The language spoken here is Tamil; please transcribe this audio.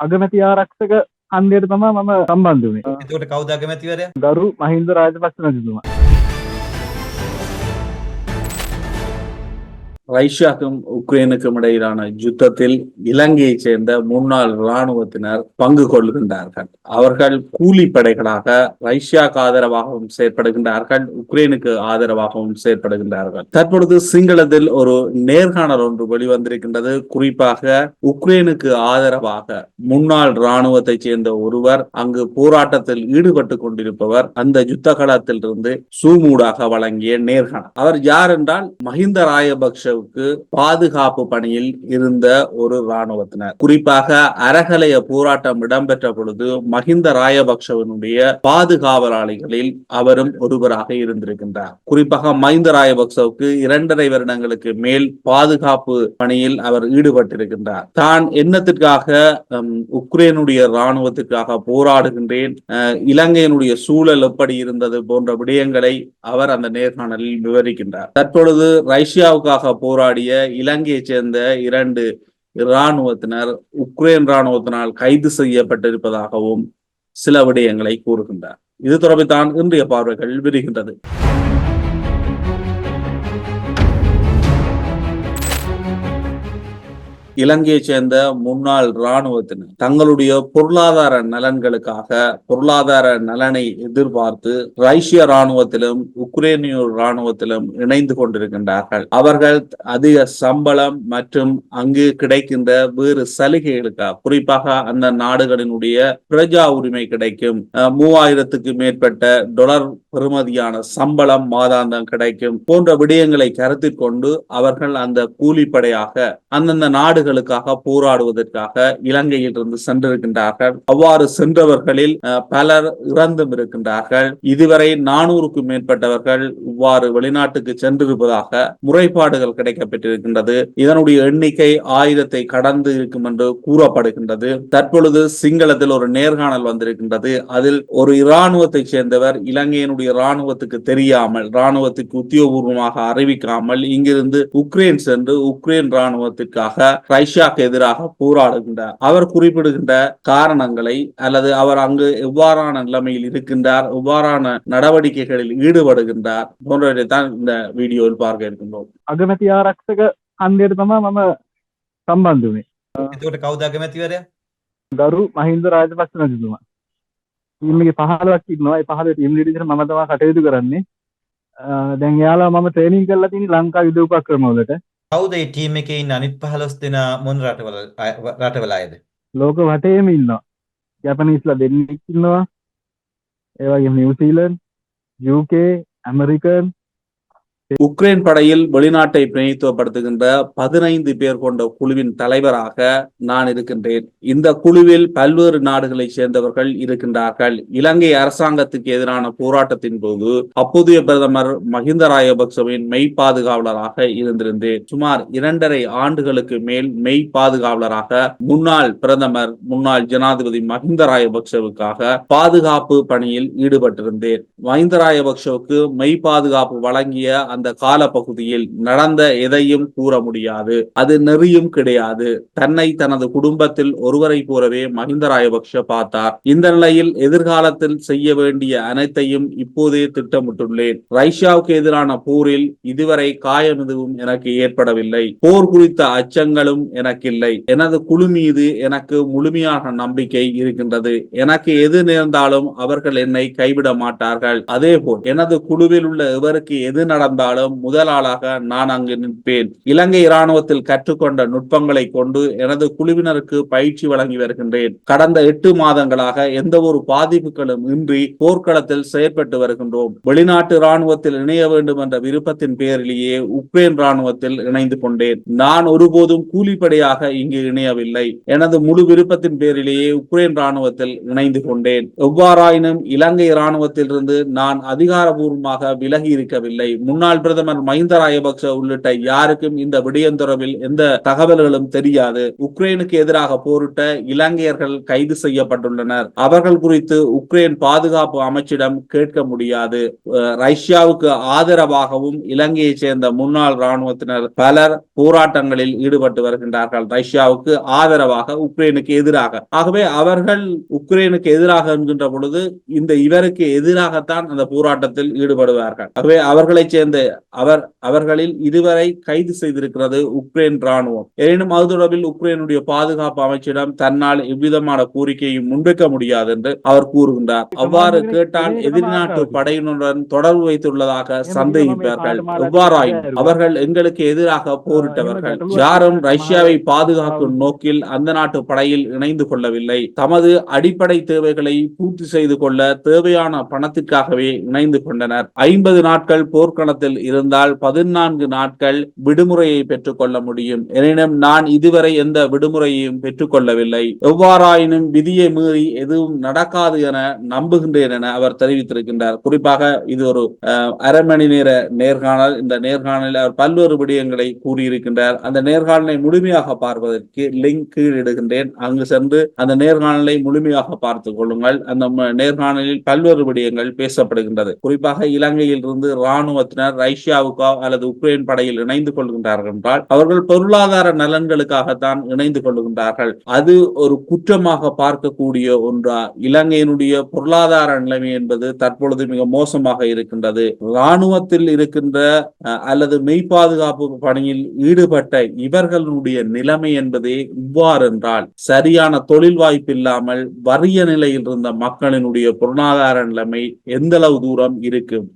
අගමැති ආරක්ෂක හන්දයට තමා මම සම්බන්ධ වුණේ එතකොට කවුද අගමැතිවරයා? ගරු මහින්ද රාජපක්ෂ මැතිතුමා ரஷ்யாவுக்கும் உக்ரைனுக்கும் இடையிலான யுத்தத்தில் இலங்கையைச் சேர்ந்த முன்னாள் இராணுவத்தினர் பங்கு கொள்கின்றார்கள். அவர்கள் கூலிப்படைகளாக ரஷ்யாவுக்கு ஆதரவாகவும் செயற்படுகின்றார்கள் உக்ரைனுக்கு ஆதரவாகவும் செயற்படுகின்றார்கள். தற்பொழுது சிங்களத்தில் ஒரு நேர்காணல் ஒன்று வெளிவந்திருக்கின்றது. குறிப்பாக உக்ரைனுக்கு ஆதரவாக முன்னாள் இராணுவத்தைச் சேர்ந்த ஒருவர் அங்கு போராட்டத்தில் ஈடுபட்டு கொண்டிருப்பவர் அந்த யுத்த களத்தில் இருந்து சூமூடாக வழங்கிய நேர்காணல். அவர் யார் என்றால் மஹிந்த ராயபக்ஷ அளவுக்கு பாதுகாப்பு பணியில் இருந்த ஒரு இராணுவத்தினர். குறிப்பாக அரகலைய போராட்டம் இடம்பெற்ற பொழுது மஹிந்த ராயபக்சவனுடைய பாதுகாவலாளிகளில் அவரும் ஒருவராக இருந்திருக்கின்றார். குறிப்பாக மஹிந்த ராயபக்சவுக்கு இரண்டரை வருடங்களுக்கு மேல் பாதுகாப்பு பணியில் அவர் ஈடுபட்டிருக்கின்றார். தான் என்னத்திற்காக உக்ரைனுடைய இராணுவத்திற்காக போராடுகின்றேன் இலங்கையினுடைய சூழல் எப்படி இருந்தது போன்ற விடயங்களை அவர் அந்த நேர்காணலில் விவரிக்கின்றார். தற்பொழுது ரஷ்யாவுக்காக போராடிய இலங்கையைச் சேர்ந்த இரண்டு இராணுவத்தினர் உக்ரைன் இராணுவத்தினால் கைது செய்யப்பட்டிருப்பதாகவும் சில விடயங்களை கூறுகின்றார். இது தொடர்பில் தான் இன்றைய பார்வைகள் விரிகின்றது. இலங்கையை சேர்ந்த முன்னாள் இராணுவத்தினர் தங்களுடைய பொருளாதார நலன்களுக்காக பொருளாதார நலனை எதிர்பார்த்து ரஷ்ய இராணுவத்திலும் உக்ரைனிய இராணுவத்திலும் இணைந்து கொண்டிருக்கின்றார்கள். அவர்கள் அதிக சம்பளம் மற்றும் அங்கு கிடைக்கின்ற வேறு சலுகைகளுக்காக குறிப்பாக அந்த நாடுகளினுடைய பிரஜா உரிமை கிடைக்கும் மூவாயிரத்துக்கு மேற்பட்ட டொலர் பெறுமதியான சம்பளம் மாதாந்தம் கிடைக்கும் போன்ற விடயங்களை கருத்தில் கொண்டு அவர்கள் அந்த கூலிப்படையாக அந்தந்த நாடுகள் நாடுகளுக்காக போராடுவதற்காக இலங்கையில் இருந்து சென்றிருக்கின்றார்கள். அவ்வாறு சென்றவர்களில் பலர் இறந்தும் இருக்கின்றார்கள். இதுவரை நானூறுக்கும் மேற்பட்டவர்கள் இவ்வாறு வெளிநாட்டுக்கு சென்றிருப்பதாக முறைப்பாடுகள் கிடைக்கப்பட்டிருக்கின்றது இதனுடைய எண்ணிக்கை ஆயிரத்தை கடந்து இருக்கும் என்று கூறப்படுகின்றது. தற்பொழுது சிங்களத்தில் ஒரு நேர்காணல் வந்திருக்கின்றது. அதில் ஒரு இராணுவத்தை சேர்ந்தவர் இலங்கையினுடைய இராணுவத்துக்கு தெரியாமல் இராணுவத்துக்கு உத்தியோகபூர்வமாக அறிவிக்காமல் இங்கிருந்து உக்ரைன் சென்று உக்ரைன் இராணுவத்திற்காக ரஷ்யாக்கு எதிராக போராடுகின்றார் அவர் குறிப்பிடுகின்ற காரணங்களை அல்லது அவர் அங்கு எவ்வாறான நிலைமையில் இருக்கின்றார் எவ்வாறான நடவடிக்கைகளில் ஈடுபடுகின்றார் போன்றவற்றை தான் இந்த வீடியோவில் பார்க்க இருக்கின்றோம் අගමැති ආරක්ෂක හන්දයට තමා මම සම්බන්ධ වුණේ එතකොට කවුද අගමැතිවරයා? ගරු මහින්ද රාජපක්ෂ මැතිතුමා ඉන්නගේ පහලක් ඉන්නවා ඒ පහල ටීම් ලීඩර් මම තමයි කටයුතු කරන්නේ අ, දැන් එයාලා මම ට්‍රේනින් කරලා තියෙන්නේ ලංකා යුද උපක්‍රම වලට කවුද මේ ටීම් එකේ ඉන්න අනිත් 15 දෙනා මොන රටවල අය- රටවල අයද? ලෝක වටේම ඉන්නවා ජැපනීස්ලා දෙන්නෙක් ඉන්නවා ඒ වගේම නිව්සීලන්ඩ් UK ඇමරිකන් உக்ரைன் படையில் வெளிநாட்டை பிரதிநிதித்துவப்படுத்துகின்ற பதினைந்து பேர் கொண்ட குழுவின் தலைவராக நான் இருக்கின்றேன். இந்த குழுவில் பல்வேறு நாடுகளைச் சேர்ந்தவர்கள் இருக்கின்றார்கள். இலங்கை அரசாங்கத்துக்கு எதிரான போராட்டத்தின் போது அப்போதைய பிரதமர் மஹிந்த ராயபக்சவின் மெய் பாதுகாவலராக இருந்திருந்தேன். சுமார் இரண்டரை ஆண்டுகளுக்கு மேல் மெய் பாதுகாவலராக முன்னாள் பிரதமர் முன்னாள் ஜனாதிபதி மஹிந்த ராயபக்சவுக்காக பாதுகாப்பு பணியில் ஈடுபட்டிருந்தேன். மஹிந்த ராயபக்சவுக்கு மெய் பாதுகாப்பு வழங்கிய அந்த கால பகுதியில் நடந்த எதையும் கூற முடியாது. அது நெறியும் கிடையாது. தன்னை தனது குடும்பத்தில் ஒருவரை போலவே மஹிந்த ராயபக்ஷ பார்த்தார். இந்த நிலையில் எதிர்காலத்தில் செய்ய வேண்டிய அனைத்தையும் இப்போதே திட்டமிட்டுள்ளேன். ரைஷாவுக்கு எதிரான போரில் இதுவரை காயம் எதுவும் எனக்கு ஏற்படவில்லை. போர் குறித்த அச்சங்களும் எனக்கில்லை. எனது குழு மீது எனக்கு முழுமையான நம்பிக்கை இருக்கின்றது. எனக்கு எது நேர்ந்தாலும் அவர்கள் என்னை கைவிட மாட்டார்கள். அதேபோல் எனது குழுவில் உள்ள எவருக்கு எது நடந்தாலும் முதலாளாக நான் அங்கு நிற்பேன். இலங்கை இராணுவத்தில் கற்றுக்கொண்ட நுட்பங்களை கொண்டு எனது குழுவினருக்கு பயிற்சி வழங்கி வருகின்றேன். கடந்த எட்டு மாதங்களாக எந்த ஒரு பாதிப்புகளும் இன்றி போர்க்களத்தில் செயற்பட்டு வருகின்றோம். வெளிநாட்டு இராணுவத்தில் இணைய வேண்டும் என்ற விருப்பத்தின் பேரிலேயே உக்ரைன் இராணுவத்தில் இணைந்து கொண்டேன். நான் ஒருபோதும் கூலிப்படையாக இங்கு இணையவில்லை. எனது முழு விருப்பத்தின் பேரிலேயே உக்ரைன் இராணுவத்தில் இணைந்து கொண்டேன். எவ்வாறாயினும் இலங்கை இராணுவத்திலிருந்து நான் அதிகாரபூர்வமாக விலகி இருக்கவில்லை. முன்னாள் முன்னாள் பிரதமர் மஹிந்த ராஜபக்ச உள்ளிட்ட யாருக்கும் இந்த விடயம் தொடர்பில் எந்த தகவல்களும் தெரியாது. உக்ரைனுக்கு எதிராக போரிட்ட இலங்கையர்கள் கைது செய்யப்பட்டுள்ளனர். அவர்கள் குறித்து உக்ரைன் பாதுகாப்பு அமைச்சிடம் கேட்க முடியாது. ரஷ்யாவுக்கு ஆதரவாகவும் இலங்கையைச் சேர்ந்த முன்னாள் ராணுவத்தினர் பலர் போராட்டங்களில் ஈடுபட்டு வருகின்றார்கள். ரஷ்யாவுக்கு ஆதரவாக உக்ரைனுக்கு எதிராக. ஆகவே அவர்கள் உக்ரைனுக்கு எதிராக என்கின்ற பொழுது இந்த இவருக்கு எதிராகத்தான் அந்த போராட்டத்தில் ஈடுபடுவார்கள். ஆகவே அவர்களைச் சேர்ந்த அவர் அவர்களில் இதுவரை கைது செய்திருக்கிறது உக்ரைன் ராணுவம் எனினும் அது தொடர்பில் உக்ரைனுடைய பாதுகாப்பு அமைச்சிடம் தன்னால் எவ்விதமான கோரிக்கையும் முன்வைக்க முடியாது என்று அவர் கூறுகின்றார். அவ்வாறு கேட்டால் எதிர்நாட்டு படையினருடன் தொடர்பு வைத்துள்ளதாக சந்தேகிப்பார்கள். எவ்வாறாயினும் அவர்கள் எங்களுக்கு எதிராக போரிட்டவர்கள். யாரும் ரஷ்யாவை பாதுகாக்கும் நோக்கில் அந்த நாட்டு படையில் இணைந்து கொள்ளவில்லை. தமது அடிப்படை தேவைகளை பூர்த்தி செய்து கொள்ள தேவையான பணத்திற்காகவே இணைந்து கொண்டனர். ஐம்பது நாட்கள் போர்க்களத்தில் இருந்தால் பதினான்கு நாட்கள் விடுமுறையை பெற்றுக்கொள்ள முடியும். எனினும் நான் இதுவரை எந்த விடுமுறையையும் பெற்றுக்கொள்ளவில்லை. எவ்வாறாயினும் விதியை மீறி எதுவும் நடக்காது என நம்புகின்றேன் என அவர் தெரிவித்திருக்கின்றார். குறிப்பாக இது ஒரு அரை மணி நேர நேர்காணல். இந்த நேர்காணலில் அவர் பல்வேறு விடயங்களை கூறியிருக்கின்றார். அந்த நேர்காணலை முழுமையாக பார்ப்பதற்கு லிங்க் கீழிடுகின்றேன் அங்கு சென்று அந்த நேர்காணலை முழுமையாக பார்த்துக் கொள்ளுங்கள். அந்த நேர்காணலில் பல்வேறு விடயங்கள் பேசப்படுகின்றது. குறிப்பாக இலங்கையில் இருந்து இராணுவத்தினர் ரஷ்யாவுக்கோ அல்லது உக்ரைன் படையில் இணைந்து கொள்கின்றார்கள் என்றால் அவர்கள் பொருளாதார நலன்களுக்காகத்தான் இணைந்து கொள்கின்றார்கள். அது ஒரு குற்றமாக பார்க்கக்கூடிய ஒன்றா? இலங்கையினுடைய பொருளாதார நிலைமை என்பது தற்பொழுது மிக மோசமாக இருக்கின்றது. இராணுவத்தில் இருக்கின்ற அஹ், அல்லது மெய் பாதுகாப்பு பணியில் ஈடுபட்ட இவர்களுடைய நிலைமை என்பதே இவ்வாறு என்றால் சரியான தொழில் வாய்ப்பு இல்லாமல் வறிய நிலையில் இருந்த மக்களினுடைய பொருளாதார நிலைமை எந்த அளவு தூரம் இருக்கும்